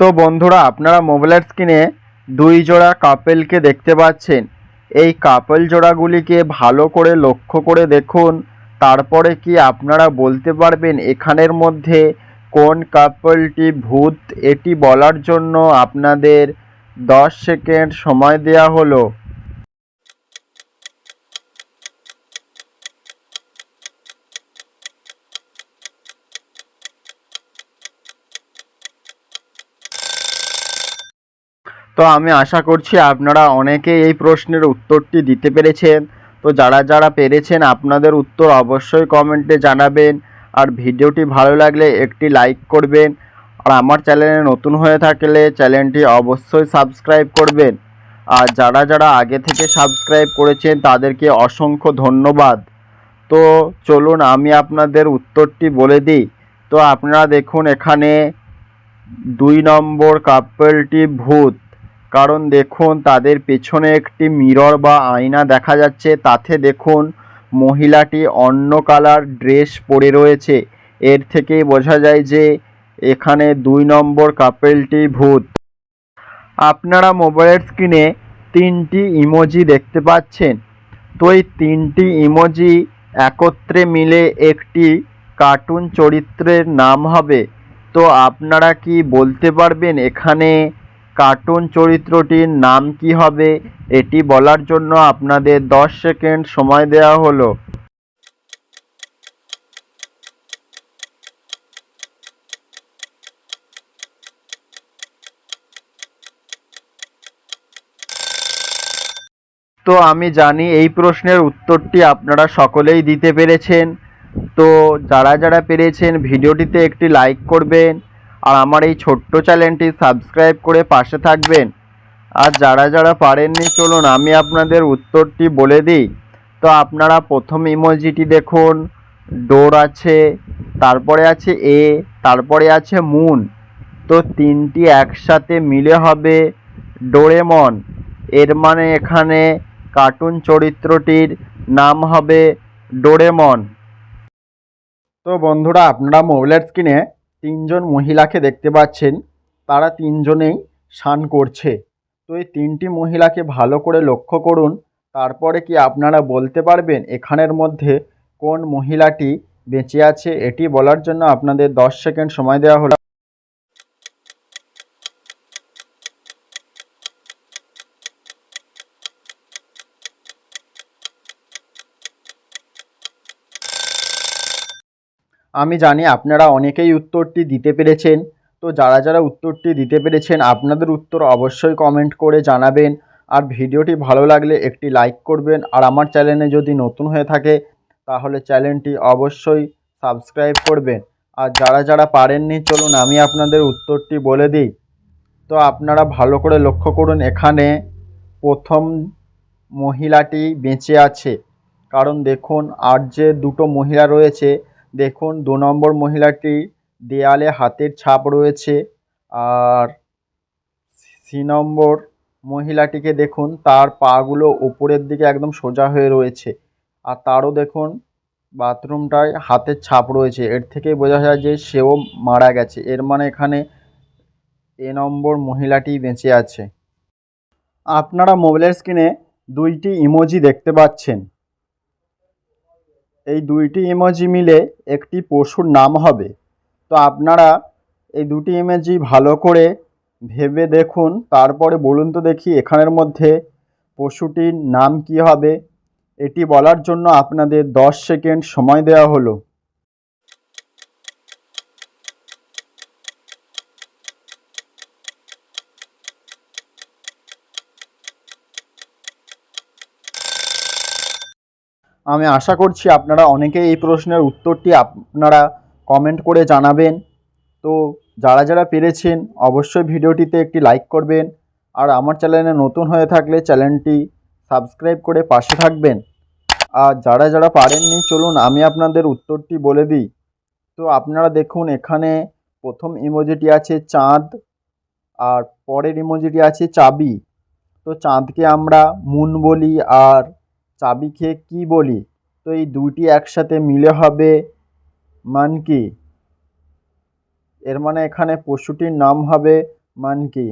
তো বন্ধুরা, আপনারা মোবাইলের স্ক্রিনে দুই জোড়া কাপেলকে দেখতে পাচ্ছেন। এই কাপেল জোড়াগুলিকে ভালো করে লক্ষ্য করে দেখুন। তারপরে কি আপনারা বলতে পারবেন এখানের মধ্যে কোন কাপলটি ভূত? এটি বলার জন্য আপনাদের দশ সেকেন্ড সময় দেওয়া হলো। তো আমি আশা করছি আপনারা অনেকে এই প্রশ্নের উত্তরটি দিতে পেরেছেন। তো যারা যারা পেরেছেন আপনাদের উত্তর অবশ্যই কমেন্টে জানাবেন। আর ভিডিওটি ভালো লাগলে একটি লাইক করবেন। আর আমার চ্যানেলে নতুন হয়ে থাকলে চ্যানেলটি অবশ্যই সাবস্ক্রাইব করবেন। আর যারা যারা আগে থেকে সাবস্ক্রাইব করেছেন তাদেরকে অসংখ্য ধন্যবাদ। তো চলুন আমি আপনাদের উত্তরটি বলে দিই। তো আপনারা দেখুন এখানে দুই নম্বর কাপলটি ভূত। কারণ দেখুন, তাদের পেছনে একটি মিরর বা আয়না দেখা যাচ্ছে। তাতে দেখুন, মহিলাটি অন্য কালার ড্রেস পরে রয়েছে। এর থেকেই বোঝা যায় যে এখানে দুই নম্বর কাপেলটি ভূত। আপনারা মোবাইলের স্ক্রিনে তিনটি ইমোজি দেখতে পাচ্ছেন। তো এই তিনটি ইমোজি একত্রে মিলে একটি কার্টুন চরিত্রের নাম হবে। তো আপনারা কি বলতে পারবেন এখানে কার্টুন চরিত্রটির নাম কি হবে? এটি বলার জন্য আপনাদের দশ সেকেন্ড সময় দেওয়া হলো। তো আমি জানি এই প্রশ্নের উত্তরটি আপনারা সকলেই দিতে পেরেছেন। তো যারা যারা পেরেছেন, ভিডিওটিতে একটি লাইক করবেন। আর আমার এই ছোট্ট চ্যানেলটি সাবস্ক্রাইব করে পাশে থাকবেন। আর যারা যারা পারেননি, চলুন আমি আপনাদের উত্তরটি বলে দিই। তো আপনারা প্রথম ইমোজিটি দেখুন। ডোর আছে, তারপরে আছে এ, তারপরে আছে মুন। তো তিনটি একসাথে মিলে হবে ডোরেমন। এর মানে এখানে কার্টুন চরিত্রটির নাম হবে ডোরেমন। তো বন্ধুরা, আপনারা মোবাইলের স্ক্রিনে তিনজন মহিলাকে দেখতে পাচ্ছেন, তারা তিনজনেই স্নান করছে। তো এই তিনটি মহিলাকে ভালো করে লক্ষ্য করুন, তারপরে কি আপনারা বলতে পারবেন এখানের মধ্যে কোন মহিলাটি বেঁচে আছে? এটি বলার জন্য আপনাদের দশ সেকেন্ড সময় দেওয়া হলো। আমি জানি আপনারা অনেকেই উত্তরটি দিতে পেরেছেন। তো যারা যারা উত্তরটি দিতে পেরেছেন, আপনাদের উত্তর অবশ্যই কমেন্ট করে জানাবেন। আর ভিডিওটি ভালো লাগলে একটি লাইক করবেন। আর আমার চ্যানেলে যদি নতুন হয়ে থাকে, তাহলে চ্যানেলটি অবশ্যই সাবস্ক্রাইব করবেন। আর যারা যারা পারেননি, চলুন আমি আপনাদের উত্তরটি বলে দিই। তো আপনারা ভালো করে লক্ষ্য করুন, এখানে প্রথম মহিলাটি বেঁচে আছে। কারণ দেখুন, আর যে দুটো মহিলা রয়েছে দেখুন, দু নম্বর মহিলাটি দেয়ালে হাতের ছাপ রয়েছে। আর সি নম্বর মহিলাটিকে দেখুন, তার পাগুলো উপরের দিকে একদম সোজা হয়ে রয়েছে। আর তারও দেখুন, বাথরুমটায় হাতের ছাপ রয়েছে। এর থেকেই বোঝা যায় যে সেও মারা গেছে। এর মানে এখানে এ নম্বর মহিলাটি বেঁচে আছে। আপনারা মোবাইলের স্ক্রিনে দুইটি ইমোজি দেখতে পাচ্ছেন। এই দুইটি ইমোজি মিলে একটি পশুর নাম হবে। তো আপনারা এই দুটি ইমোজি ভালো করে ভেবে দেখুন, তারপরে বলুন তো দেখি এখানের মধ্যে পশুটির নাম কি হবে। এটি বলার জন্য আপনাদের দশ সেকেন্ড সময় দেওয়া হলো। আমি আশা করছি আপনারা অনেকে এই প্রশ্নের উত্তরটি আপনারা কমেন্ট করে জানাবেন। তো যারা যারা পেরেছেন, অবশ্যই ভিডিওটিতে একটি লাইক করবেন। আর আমার চ্যানেলে নতুন হয়ে থাকলে চ্যানেলটি সাবস্ক্রাইব করে পাশে থাকবেন। আর যারা যারা পারেননি, চলুন আমি আপনাদের উত্তরটি বলে দিই। তো আপনারা দেখুন, এখানে প্রথম ইমোজিটি আছে চাঁদ, আর পরের ইমোজিটি আছে চাবি। তো চাঁদকে আমরা মুন বলি, আর চাবিকে কি বলি? তো এই দুইটি একসাথে মিলে হবে মানকি। এর মানে এখানে পশুটির নাম হবে মান কি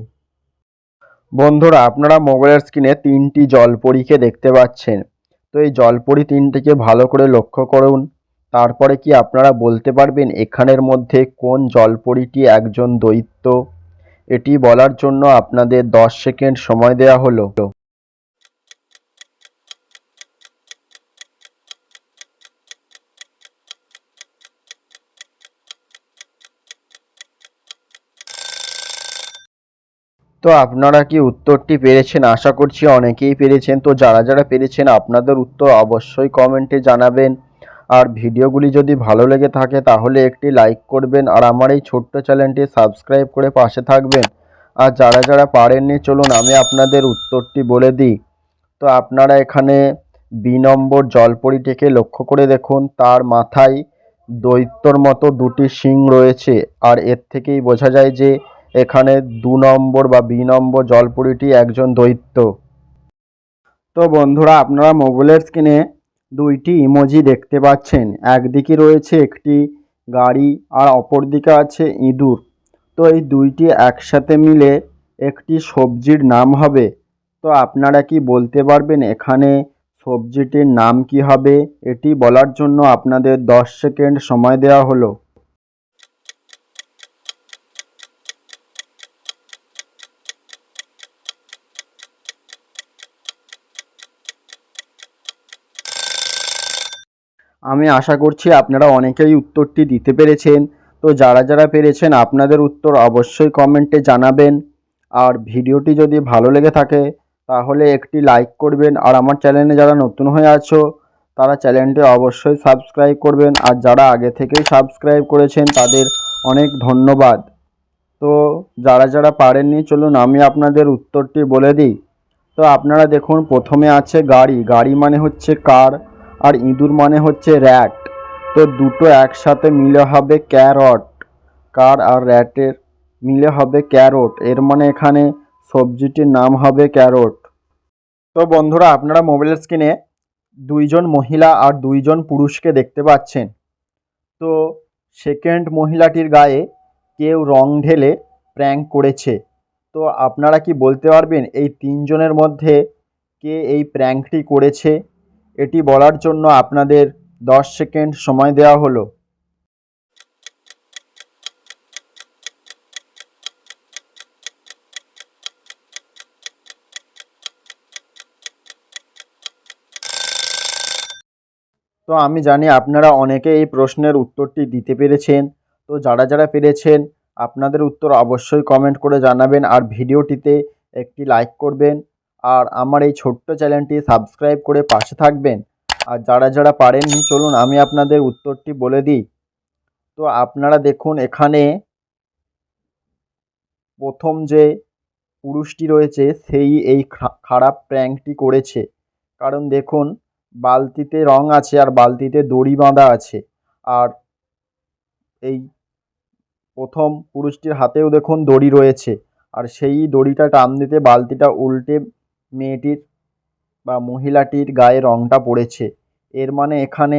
বন্ধুরা, আপনারা মোবাইলের স্ক্রিনে তিনটি জলপরীকে দেখতে পাচ্ছেন। তো এই জলপরি তিনটিকে ভালো করে লক্ষ্য করুন। তারপরে কি আপনারা বলতে পারবেন এখানের মধ্যে কোন জলপরীটি একজন দৈত্য? এটি বলার জন্য আপনাদের দশ সেকেন্ড সময় দেওয়া হলো। তো আপনারা কি উত্তরটি পেরেছেন? আশা করছি অনেকেই পেরেছেন। তো যারা যারা পেরেছেন, আপনাদের উত্তর অবশ্যই কমেন্টে জানাবেন। আর ভিডিওগুলি যদি ভালো লেগে থাকে, তাহলে একটি লাইক করবেন। আর আমার এই ছোট্ট চ্যানেলটি সাবস্ক্রাইব করে পাশে থাকবেন। আর যারা যারা পারেননি, চলুন আমি আপনাদের উত্তরটি বলে দিই। তো আপনারা এখানে বি নম্বর জলপরিটিকে লক্ষ্য করে দেখুন। তার মাথায় দৈত্যর মতো দুটি শিং রয়েছে। আর এর থেকেই বোঝা যায় যে এখানে দু নম্বর বা বি নম্বর জলপরিটি একজন দৈত্য। তো বন্ধুরা, আপনারা মোবাইলের স্ক্রিনে দুইটি ইমোজি দেখতে পাচ্ছেন। একদিকে রয়েছে একটি গাড়ি আর অপরদিকে আছে ইঁদুর। তো এই দুইটি একসাথে মিলে একটি সবজির নাম হবে। তো আপনারা কি বলতে পারবেন এখানে সবজিটির নাম কি হবে? এটি বলার জন্য আপনাদের দশ সেকেন্ড সময় দেওয়া হলো। আমি আশা করছি আপনারা অনেকেই উত্তরটি দিতে পেরেছেন। তো যারা যারা পেরেছেন আপনাদের উত্তর অবশ্যই কমেন্টে জানাবেন। আর ভিডিওটি যদি ভালো লেগে থাকে, তাহলে একটি লাইক করবেন। আর আমার চ্যানেলে যারা নতুন হয়ে আছো, তারা চ্যানেলটি অবশ্যই সাবস্ক্রাইব করবেন। আর যারা আগে থেকেই সাবস্ক্রাইব করেছেন, তাদের অনেক ধন্যবাদ। তো যারা যারা পারেননি, চলুন আমি আপনাদের উত্তরটি বলে দিই। তো আপনারা দেখুন, প্রথমে আছে গাড়ি। গাড়ি মানে হচ্ছে কার। আর ইঁদুর মানে হচ্ছে র্যাট। তো দুটো একসাথে মিলে হবে ক্যারট। কার আর র্যাটের মিলে হবে ক্যারট। এর মানে এখানে সবজিটির নাম হবে ক্যারট। তো বন্ধুরা, আপনারা মোবাইলের স্ক্রিনে দুইজন মহিলা আর দুইজন পুরুষকে দেখতে পাচ্ছেন। তো সেকেন্ড মহিলাটির গায়ে কেউ রং ঢেলে প্র্যাঙ্ক করেছে। তো আপনারা কি বলতে পারবেন, এই তিনজনের মধ্যে কে এই প্র্যাঙ্কটি করেছে? এটি বলার জন্য আপনাদের দশ সেকেন্ড সময় দেওয়া হলো। তো আমি জানি আপনারা অনেকে এই প্রশ্নের উত্তরটি দিতে পেরেছেন। তো যারা যারা পেরেছেন, আপনাদের উত্তর অবশ্যই কমেন্ট করে জানাবেন আর ভিডিওটিতে একটি লাইক করবেন। আর আমার এই ছোট্ট চ্যানেলটি সাবস্ক্রাইব করে পাশে থাকবেন। আর যারা যারা পারেননি, চলুন আমি আপনাদের উত্তরটি বলে দিই। তো আপনারা দেখুন এখানে প্রথম যে পুরুষটি রয়েছে, সেই এই খারাপ প্র্যাঙ্কটি করেছে। কারণ দেখুন, বালতিতে রং আছে আর বালতিতে দড়ি বাঁধা আছে। আর এই প্রথম পুরুষটির হাতেও দেখুন দড়ি রয়েছে। আর সেই দড়িটা টান দিতে বালতিটা উল্টে মেয়েটির বা মহিলাটির গায়ে রংটা পড়েছে। এর মানে এখানে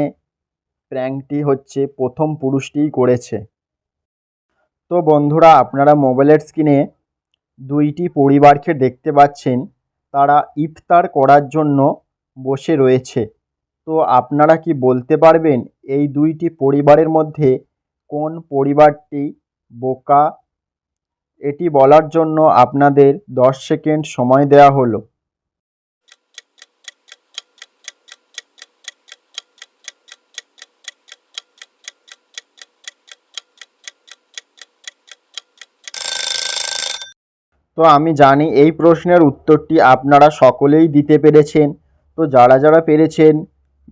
প্র্যাঙ্কটি হচ্ছে প্রথম পুরুষটিই করেছে। তো বন্ধুরা, আপনারা মোবাইলের স্ক্রিনে দুইটি পরিবারকে দেখতে পাচ্ছেন। তারা ইফতার করার জন্য বসে রয়েছে। তো আপনারা কি বলতে পারবেন, এই দুইটি পরিবারের মধ্যে কোন পরিবারটি বোকা? এটি বলার জন্য আপনাদের দশ সেকেন্ড সময় দেওয়া হলো। তো আমি জানি এই প্রশ্নের উত্তরটি আপনারা সকলেই দিতে পেরেছেন। তো যারা যারা পেরেছেন,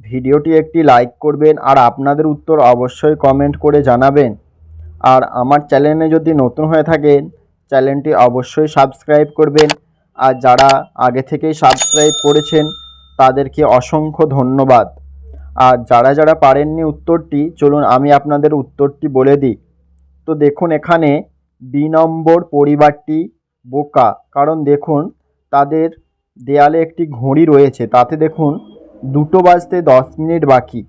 ভিডিওটি একটি লাইক করবেন আর আপনাদের উত্তর অবশ্যই কমেন্ট করে জানাবেন। আর আমার চ্যানেলে যদি নতুন হয়ে থাকেন, চ্যানেলটি অবশ্যই সাবস্ক্রাইব করবেন। আর যারা আগে থেকেই সাবস্ক্রাইব করেছেন, তাদেরকে অসংখ্য ধন্যবাদ। আর যারা যারা পারেননি উত্তরটি, চলুন আমি আপনাদের উত্তরটি বলে দিই। তো দেখুন এখানে বি নম্বর পরিবারটি বোকা। কারণ দেখুন, তাদের দেয়ালে একটি ঘড়ি রয়েছে। তাতে দেখুন, দুটো বাজতে দশ মিনিট বাকি।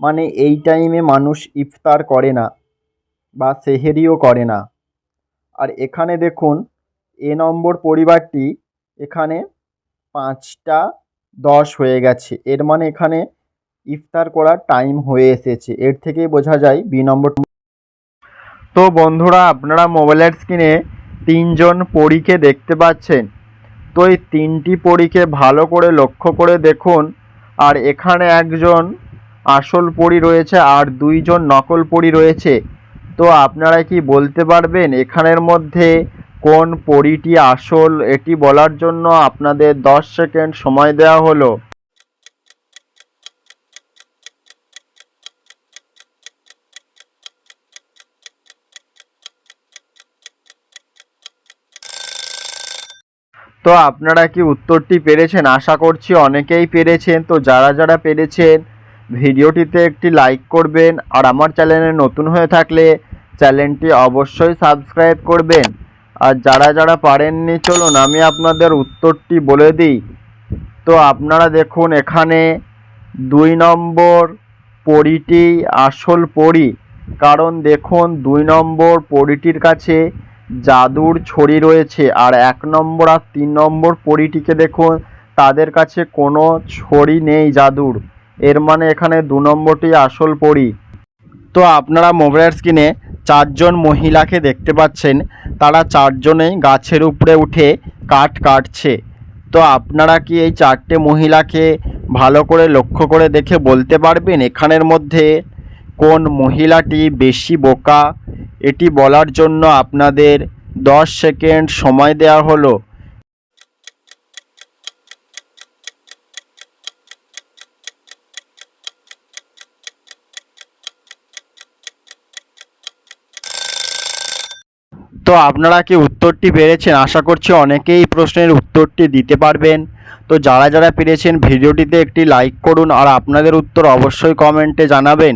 মানে এই টাইমে মানুষ ইফতার করে না বা সেহেরিও করে না। আর এখানে দেখুন, এ নম্বর পরিবারটি এখানে পাঁচটা দশ হয়ে গেছে। এর মানে এখানে ইফতার করার টাইম হয়ে এসেছে। এর থেকেই বোঝা যায় বি নম্বর তো বন্ধুরা, আপনারা মোবাইলের স্ক্রিনে তিনজন পরীকে দেখতে পাচ্ছেন। তো এই তিনটি পরীকে ভালো করে লক্ষ্য করে দেখুন। আর এখানে একজন আসল পরী রয়েছে আর দুইজন নকল পরী রয়েছে। তো আপনারা কি বলতে পারবেন এখানের মধ্যে কোন পরীটি আসল? এটি বলার জন্য আপনাদের দশ সেকেন্ড সময় দেওয়া হলো। তো আপনারা কি উত্তরটি পেরেছেন? আশা করছি অনেকেই পেরেছেন। তো যারা যারা পেরেছেন, ভিডিওটিতে একটি লাইক করবেন আর আমার চ্যানেলে নতুন হয়ে থাকলে চ্যানেলটি অবশ্যই সাবস্ক্রাইব করবেন। আর যারা যারা পারেননি, চলুন আমি আপনাদের উত্তরটি বলে দিই। তো আপনারা দেখুন, এখানে দুই নম্বর পরীটি আসল পরী কারণ দেখুন, দুই নম্বর পরীটির কাছে জাদুর ছড়ি রয়েছে। আর এক নম্বর আর তিন নম্বর পরীটিকে দেখুন, তাদের কাছে কোনো ছড়ি নেই জাদুর। এর মানে এখানে দু নম্বরটি আসল পরী। তো আপনারা মোবাইলের স্ক্রিনে চারজন মহিলাকে দেখতে পাচ্ছেন। তারা চারজনেই গাছের উপরে উঠে কাঠ কাটছে। তো আপনারা কি এই চারটে মহিলাকে ভালো করে লক্ষ্য করে দেখে বলতে পারবেন এখানের মধ্যে? কোন মহিলাটি বেশি বোকা? এটি বলার জন্য আপনাদের দশ সেকেন্ড সময় দেওয়া হলো। তো আপনারা কি উত্তরটি পেরেছেন? আশা করছি অনেকেই প্রশ্নের উত্তরটি দিতে পারবেন। তো যারা যারা পেরেছেন ভিডিওটিতে একটি লাইক করুন আর আপনাদের উত্তর অবশ্যই কমেন্টে জানাবেন।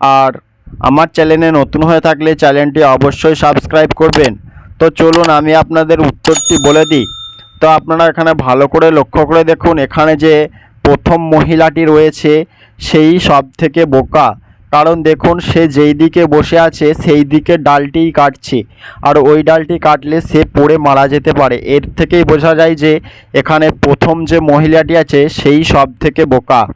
আর আমার চ্যানেলে নতুন হয়ে থাকলে চ্যানেলটি অবশ্যই সাবস্ক্রাইব করবেন। তো চলুন আমি আপনাদের উত্তরটি বলে দিই। তো আপনারা এখানে ভালো করে লক্ষ্য করে দেখুন, এখানে যে প্রথম মহিলাটি রয়েছে, সেই সব থেকে বোকা। কারণ দেখুন, সে যেই দিকে বসে আছে, সেই দিকে ডালটিই কাটছে। আর ওই ডালটি কাটলে সে পড়ে মারা যেতে পারে। এর থেকেই বোঝা যায় যে, এখানে প্রথম যে মহিলাটি আছে, সেই সব থেকে বোকা।